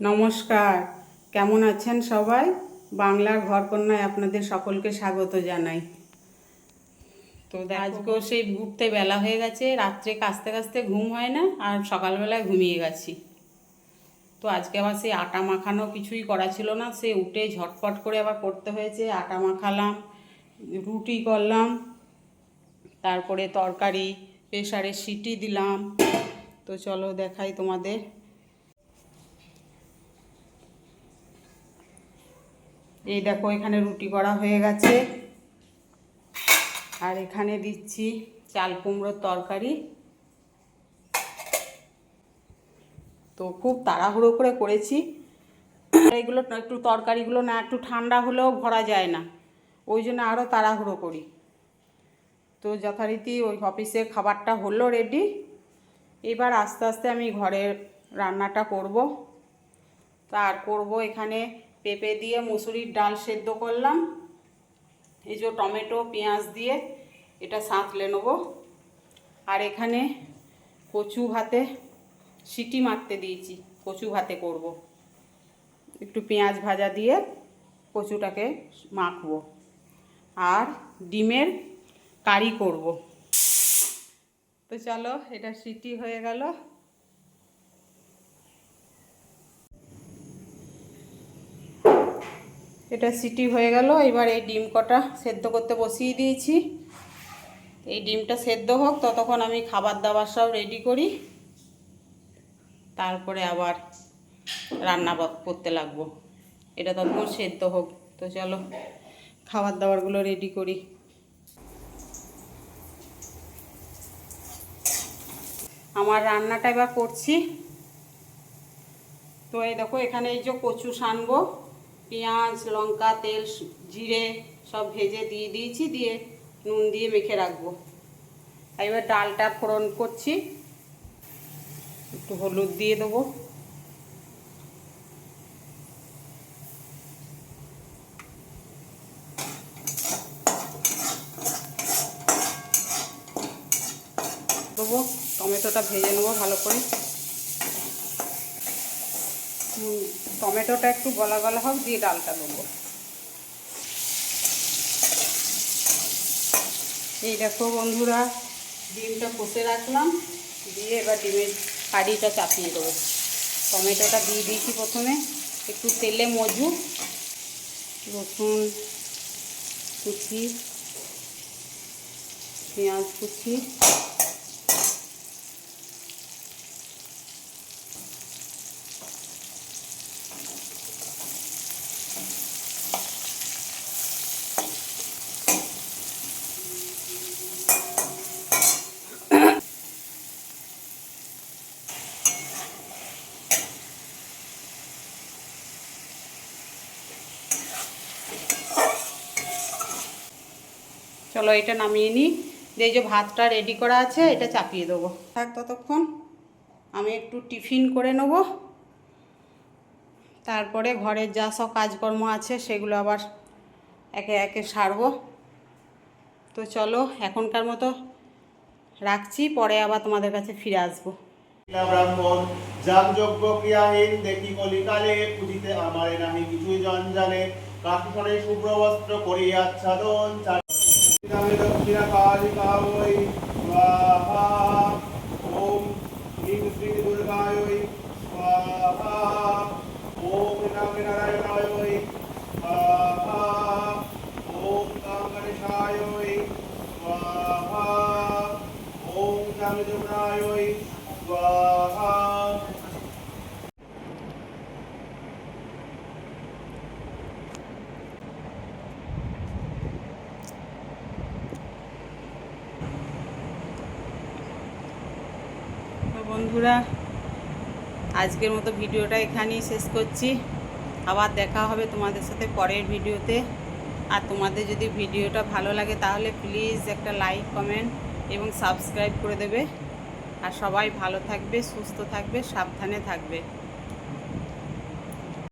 নমস্কার। কেমন আছেন সবাই? বাংলার ঘরকন্যায় আপনাদের সকলকে স্বাগত জানাই। তো আজকেও সেই ঘুরতে বেলা হয়ে গেছে রাত্রে কাস্তে কাস্তে ঘুম হয় না আর সকালবেলায় ঘুমিয়ে গেছি। তো আজকে আবার সেই আটা মাখানো কিছুই করা ছিল না সে উঠে ঝটপট করে আবার করতে হয়েছে আটা মাখালাম রুটি করলাম তারপরে তরকারি প্রেসারে সিটি দিলাম। তো চলো দেখাই তোমাদের। এই দেখো, এখানে রুটি করা হয়ে গেছে। আর এখানে দিচ্ছি চাল কুমড়োর তরকারি। তো খুব তাড়াহুড়ো করে করেছি। এইগুলো একটু তরকারিগুলো না, একটু ঠান্ডা হলেও ভরা যায় না। ওই জন্য আরও তাড়াহুড়ো করি। তো যথারীতি ওই অফিসের খাবারটা হলো রেডি। এবার আস্তে আস্তে আমি ঘরের রান্নাটা করব। তার করব এখানে পেঁপে দিয়ে মুসুরির ডাল সেদ্ধ করলাম এই যে টমেটো, পেঁয়াজ দিয়ে এটা সাঁতলে নেব আর এখানে কচু ভাতে সিটি মারতে দিয়েছি, কচু ভাতে করব। একটু পেঁয়াজ ভাজা দিয়ে কচুটাকে মাখবো আর ডিমের কারি করব। তো চলো, এটা সিটি হয়ে গেল এটা সিটি হয়ে গেল, এবার এই ডিম কটা সেদ্ধ করতে বসিয়ে দিয়েছি। এই ডিমটা সেদ্ধ হোক, ততক্ষণ আমি খাবার দাবার সব রেডি করি। তারপরে আবার রান্না করতে লাগবো। এটা ততক্ষণ সেদ্ধ হোক, তো চলো খাবার দাবারগুলো রেডি করি। আমার রান্নাটা এবার করছি। তো এই দেখো, এখানে এই যে কচু সানবো পেঁয়াজ, লঙ্কা, তেল জিরে সব ভেজে দিয়ে দিয়েছি, দিয়ে নুন দিয়ে মেখে রাখব। এবার ডালটা ফোড়ন করছি। একটু হলুদ দিয়ে দেবো। দেবো। টমেটোটা ভেজে নেব ভালো করে। টমেটোটা একটু গলা গলা হোক, দিয়ে ডালটা দেবো। এই দেখো বন্ধুরা, ডিমটা কষে রাখলাম, দিয়ে এবার ডিমের কারিটা চাপিয়ে দেবো। টমেটোটা দিয়ে দিয়েছি প্রথমে, একটু তেলে মজু, রসুন কুচি, পেঁয়াজ কুচি চলো এটা নামিয়ে নিই। এই যে ভাতটা রেডি করা আছে, এটা চাপিয়ে দেবো। থাক ততক্ষণ আমি একটু টিফিন করে নেব। তারপরে ঘরের যা সব কাজকর্ম আছে, সেগুলো আবার একে একে সারবো। তো চলো, এখনকার মতো রাখছি, পরে আবার তোমাদের কাছে ফিরে আসব। দেখি চারিদামে দক্ষিণা কালিকা ওই স্বাহা ওম হ্রিং শ্রী দুর্গায় ওই স্বাহা ওম নামে নারায়ণায় ওই বন্ধুরা, আজকের মতো ভিডিওটা এখানেই শেষ করছি। আবার দেখা হবে তোমাদের সাথে পরের ভিডিওতে। আর তোমাদের যদি ভিডিওটা ভালো লাগে তাহলে প্লিজ একটা লাইক কমেন্ট এবং সাবস্ক্রাইব করে দেবে। আর সবাই ভালো থাকবে, সুস্থ থাকবে, সাবধানে থাকবে।